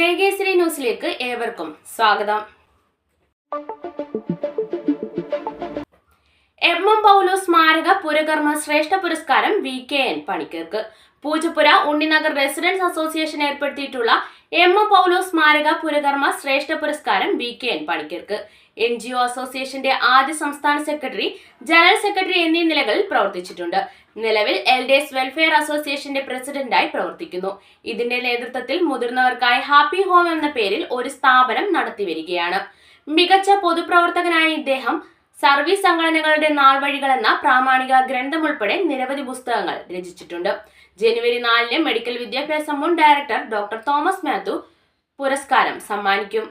ജയകേസരി ന്യൂസിലേക്ക് ഏവർക്കും സ്വാഗതം. സ്മാരക പുരകർമ്മ ശ്രേഷ്ഠ പുരസ്കാരം വി കെ എൻ പണിക്കർക്ക്. പൂജപ്പുര ഉണ്ണിനഗർ റെസിഡൻസ് അസോസിയേഷൻ ഏർപ്പെടുത്തിയിട്ടുള്ള എം എ പൗലോ സ്മാരക പുരകർമ്മ ശ്രേഷ്ഠ പുരസ്കാരം വി കെ എൻ പണിക്കർക്ക്. എൻ ജി ഒ അസോസിയേഷന്റെ ആദ്യ സംസ്ഥാന സെക്രട്ടറി ജനറൽ സെക്രട്ടറി എന്നീ നിലകളിൽ പ്രവർത്തിച്ചിട്ടുണ്ട്. നിലവിൽ എൽ ഡി എസ് വെൽഫെയർ അസോസിയേഷന്റെ പ്രസിഡന്റായി പ്രവർത്തിക്കുന്നു. ഇതിന്റെ നേതൃത്വത്തിൽ മുതിർന്നവർക്കായി ഹാപ്പി ഹോം എന്ന പേരിൽ ഒരു സ്ഥാപനം നടത്തിവരികയാണ്. മികച്ച പൊതുപ്രവർത്തകനായ ഇദ്ദേഹം സർവീസ് സംഘടനകളുടെ നാൾവഴികൾ എന്ന പ്രാമാണിക ഗ്രന്ഥം ഉൾപ്പെടെ നിരവധി പുസ്തകങ്ങൾ രചിച്ചിട്ടുണ്ട്. ജനുവരി നാലിന് മെഡിക്കൽ വിദ്യാഭ്യാസ മുൻ ഡയറക്ടർ ഡോക്ടർ തോമസ് മാത്യു പുരസ്കാരം സമ്മാനിക്കും.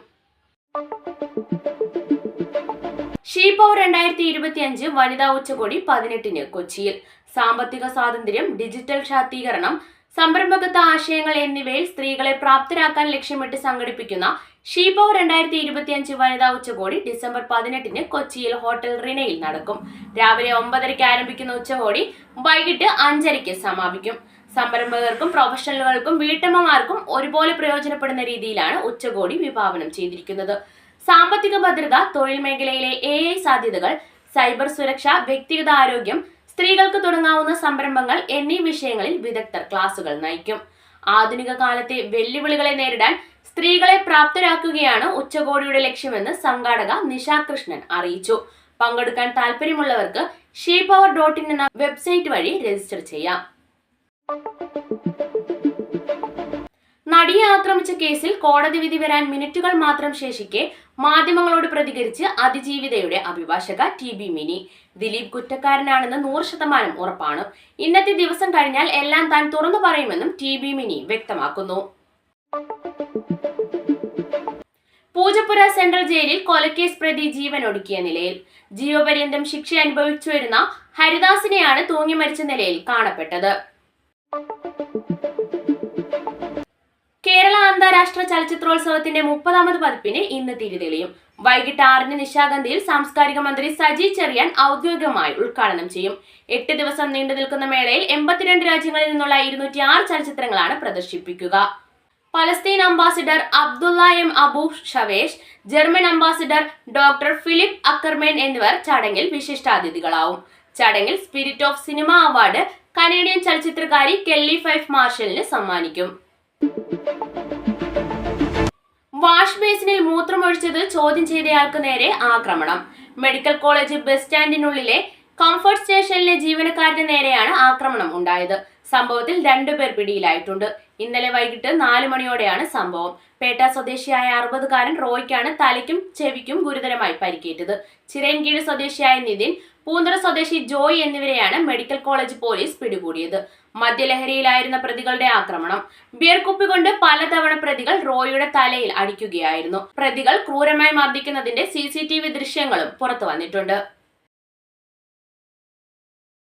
ഷീപോ രണ്ടായിരത്തി ഇരുപത്തിയഞ്ച് വനിതാ ഉച്ചകോടി പതിനെട്ടിന് കൊച്ചിയിൽ. സാമ്പത്തിക സ്വാതന്ത്ര്യം ഡിജിറ്റൽ ശാക്തീകരണം സംരംഭകത്വ ആശയങ്ങൾ എന്നിവയിൽ സ്ത്രീകളെ പ്രാപ്തരാക്കാൻ ലക്ഷ്യമിട്ട് സംഘടിപ്പിക്കുന്ന ഷീപോ രണ്ടായിരത്തി ഇരുപത്തിയഞ്ച് വനിതാ ഉച്ചകോടി ഡിസംബർ പതിനെട്ടിന് കൊച്ചിയിൽ ഹോട്ടൽ റിനയിൽ നടക്കും. രാവിലെ ഒമ്പതരയ്ക്ക് ആരംഭിക്കുന്ന ഉച്ചകോടി വൈകിട്ട് അഞ്ചരയ്ക്ക് സമാപിക്കും. സംരംഭകർക്കും പ്രൊഫഷണലുകൾക്കും വീട്ടമ്മമാർക്കും ഒരുപോലെ പ്രയോജനപ്പെടുന്ന രീതിയിലാണ് ഉച്ചകോടി വിഭാവനം ചെയ്തിരിക്കുന്നത്. സാമ്പത്തിക ഭദ്രത തൊഴിൽ മേഖലയിലെ എ സാധ്യതകൾ സൈബർ സുരക്ഷ വ്യക്തിഗത ആരോഗ്യം സ്ത്രീകൾക്ക് തുടങ്ങാവുന്ന സംരംഭങ്ങൾ എന്നീ വിഷയങ്ങളിൽ വിദഗ്ധർ ക്ലാസുകൾ നയിക്കും. ആധുനിക കാലത്തെ വെല്ലുവിളികളെ നേരിടാൻ സ്ത്രീകളെ പ്രാപ്തരാക്കുകയാണ് ഉച്ചകോടിയുടെ ലക്ഷ്യമെന്ന് സംഘാടക നിഷാകൃഷ്ണൻ അറിയിച്ചു. പങ്കെടുക്കാൻ താല്പര്യമുള്ളവർക്ക് ഷീ പവർ ഡോട്ട് ഇൻ എന്ന വെബ്സൈറ്റ് വഴി രജിസ്റ്റർ ചെയ്യാം. ആക്രമിച്ച കേസിൽ കോടതി വിധി വരാൻ മിനിറ്റുകൾ മാത്രം ശേഷിക്കെ മാധ്യമങ്ങളോട് പ്രതികരിച്ച് അതിജീവിതയുടെ അഭിഭാഷക ടി ബി മിനി. ദിലീപ് കുറ്റക്കാരനാണെന്ന് നൂറ് ശതമാനം ഉറപ്പാണ്. ഇന്നത്തെ ദിവസം കഴിഞ്ഞാൽ എല്ലാം താൻ തുറന്നു പറയുമെന്നും ടി ബി മിനി വ്യക്തമാക്കുന്നു. പൂജപ്പുര സെൻട്രൽ ജയിലിൽ കൊലക്കേസ് പ്രതി ജീവൻ ഒടുക്കിയ നിലയിൽ. ജീവപര്യന്തം ശിക്ഷ അനുഭവിച്ചു വരുന്ന ഹരിദാസിനെയാണ് തൂങ്ങി മരിച്ച നിലയിൽ കാണപ്പെട്ടത്. കേരള അന്താരാഷ്ട്ര ചലച്ചിത്രോത്സവത്തിന്റെ മുപ്പതാമത് പതിപ്പിന് ഇന്ന് തിരിതെളിയും. വൈകിട്ട് ആറിന് നിശാഗന്ധിയിൽ സാംസ്കാരിക മന്ത്രി സജി ചെറിയാൻ ഔദ്യോഗികമായി ഉദ്ഘാടനം ചെയ്യും. എട്ട് ദിവസം നീണ്ടു നിൽക്കുന്ന മേളയിൽ എൺപത്തിരണ്ട് രാജ്യങ്ങളിൽ നിന്നുള്ള ഇരുന്നൂറ്റി ആറ് ചലച്ചിത്രങ്ങളാണ് പ്രദർശിപ്പിക്കുക. Palestine ambassador Abdullah M Abu Shaweesh German ambassador doctor Philipp Ackermann എന്നിവർ ചടങ്ങിൽ വിശിഷ്ടാതിഥികളാവും. ചടങ്ങിൽ spirit of cinema award Canadian ചലച്ചിത്രകാരി Kelly Fyfe മാർഷലിന് സമ്മാനിക്കും. വാഷ് ബേസിനിൽ മൂത്രമൊഴിച്ചത് ചോദ്യം ചെയ്തയാൾക്ക് നേരെ ആക്രമണം. മെഡിക്കൽ കോളേജ് ബസ് സ്റ്റാൻഡിനുള്ളിലെ കംഫർട്ട് സ്റ്റേഷനിലെ ജീവനക്കാരന് നേരെയാണ് ആക്രമണം ഉണ്ടായത്. സംഭവത്തിൽ രണ്ടുപേർ പിടിയിലായിട്ടുണ്ട്. ഇന്നലെ വൈകിട്ട് നാല് മണിയോടെയാണ് സംഭവം. പേട്ട സ്വദേശിയായ അറുപതുകാരൻ റോയ്ക്കാണ് തലയ്ക്കും ചെവിക്കും ഗുരുതരമായി പരിക്കേറ്റത്. ചിറയൻകീഴ് സ്വദേശിയായ നിതിൻ പൂന്തറ സ്വദേശി ജോയ് എന്നിവരെയാണ് മെഡിക്കൽ കോളേജ് പോലീസ് പിടികൂടിയത്. മദ്യലഹരിയിലായിരുന്ന പ്രതികളുടെ ആക്രമണം. ബിയർ കുപ്പി കൊണ്ട് പലതവണ പ്രതികൾ റോയിയുടെ തലയിൽ അടിക്കുകയായിരുന്നു. പ്രതികൾ ക്രൂരമായി മർദ്ദിക്കുന്നതിന്റെ സി ദൃശ്യങ്ങളും പുറത്തു വന്നിട്ടുണ്ട്.